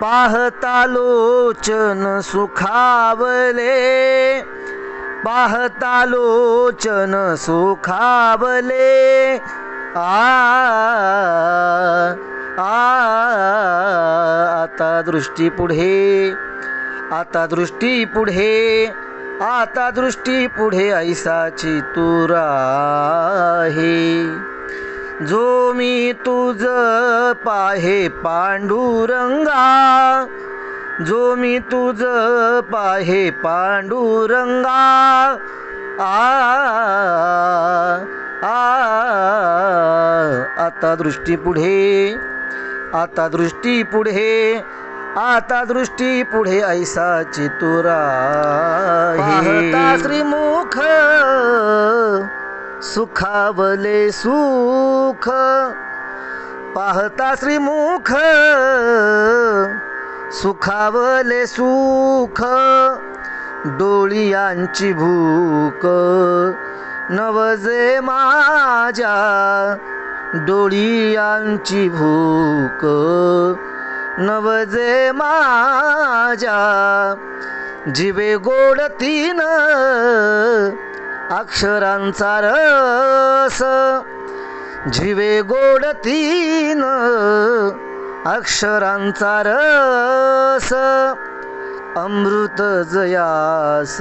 पाहता लोचन सुखावले पाहता लोचन सुखावले. आ आ आता दृष्टी पुढे आता दृष्टी पुढे आता दृष्टी पुढे ऐसाची तुरा आहे जो मी तुझ पाहे पांडुरंगा जो मी तुझ पाहे पांडुरंगा आ आ आता दृष्टी पुढे आता दृष्टी पुढे आता दृष्टी पुढे ऐसा चितुरा श्रीमुख सुखावले सुख. पाहता श्रीमुख सुखावले सुख. डोळियांची भूक नवजे माझ्या डोळियांची भूक नवजे माझ्या. जिवे गोड तीन अक्षरांचा रस. जिवे गोड तीन. अक्षरांचा रस. अमृत जयास.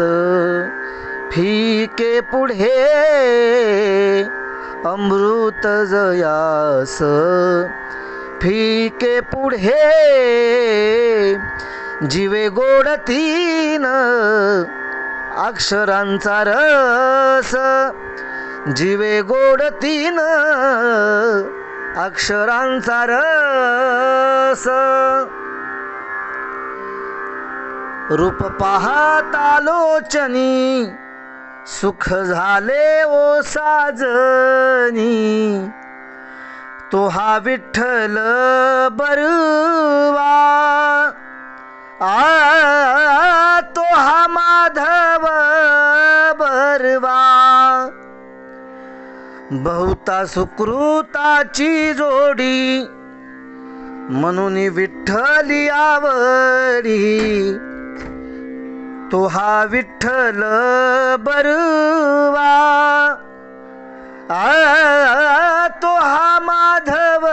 फिके पुढे. अमृत जयास. फिके पुढे. जिवे गोड तीन. अक्षरांचा रस. जीवे गोड तीन. अक्षरांचा रस. रूप पाहता लोचनी सुख झाले ओ साजनी. तो हा विठ्ठल बरवा. आ बहुता सुकृताची जोडी म्हणून विठ्ठली आवडी तो हा विठ्ठल बरवा. आ तो हा माधव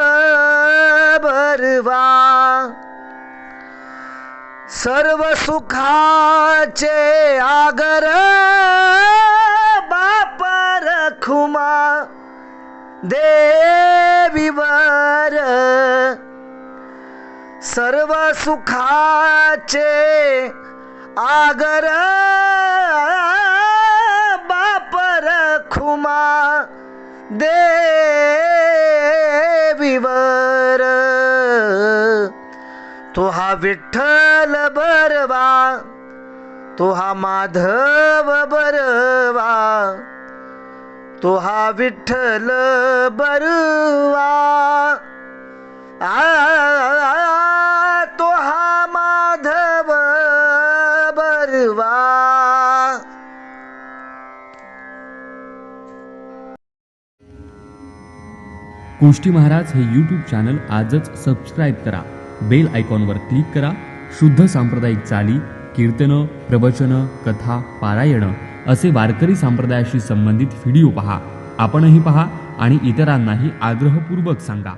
बरवा. सर्व सुखाचे आगर देवीवर सर्व सुखाचे आगर बापर खुमा देवीवर. तो हा विठ्ठल बरवा तो हा माधव बरवा तो हा विठ्ठल बरवा. तो हा माधव बरवा. कोष्टी महाराज हे यूट्यूब चॅनल आजच सबस्क्राईब करा. बेल आयकॉनवर क्लिक करा. शुद्ध सांप्रदायिक चाली कीर्तनं प्रवचनं कथा पारायणं असे वारकरी संप्रदायाशी संबंधित व्हिडिओ पहा. आपणही पहा आणि इतरांनाही आग्रहपूर्वक सांगा.